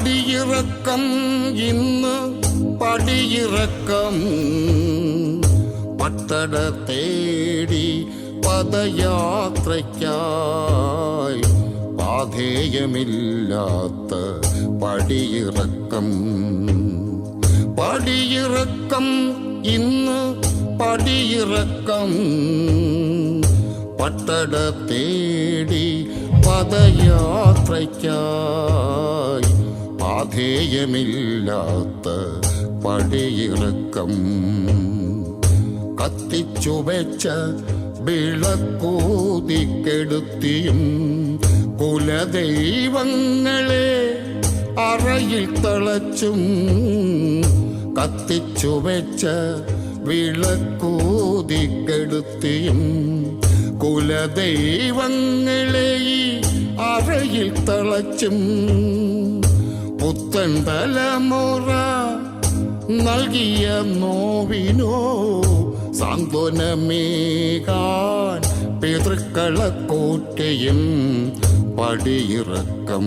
പടിയിറക്കം ഇന്ന് പടിയിറക്കം. പട്ടട തേടി പദയാത്രയ്ക്കായി പാധേയമില്ലാത്ത പടിയിറക്കം. പടിയിറക്കം ഇന്ന് പടിയിറക്കം. പട്ടട തേടി പദയാത്രയ്ക്കായി പാധേയമില്ലാത്ത പടിയിറക്കം. കത്തിച്ചുവെച്ച വിളക്കൂതിക്കെടുത്തിയും കുലദൈവങ്ങളെ അറയിൽ തളച്ചും. കത്തിച്ചുവെച്ച വിളക്കൂതിക്കെടുത്തിയും കുലദൈവങ്ങളെ അറയിൽ തളച്ചും. പുത്തൻ തലമുറ നൽകിയ നോവിനോ സാന്ത്വനമേകാൻ പിതൃക്കളക്കൂറ്റയും പടിയിറക്കം.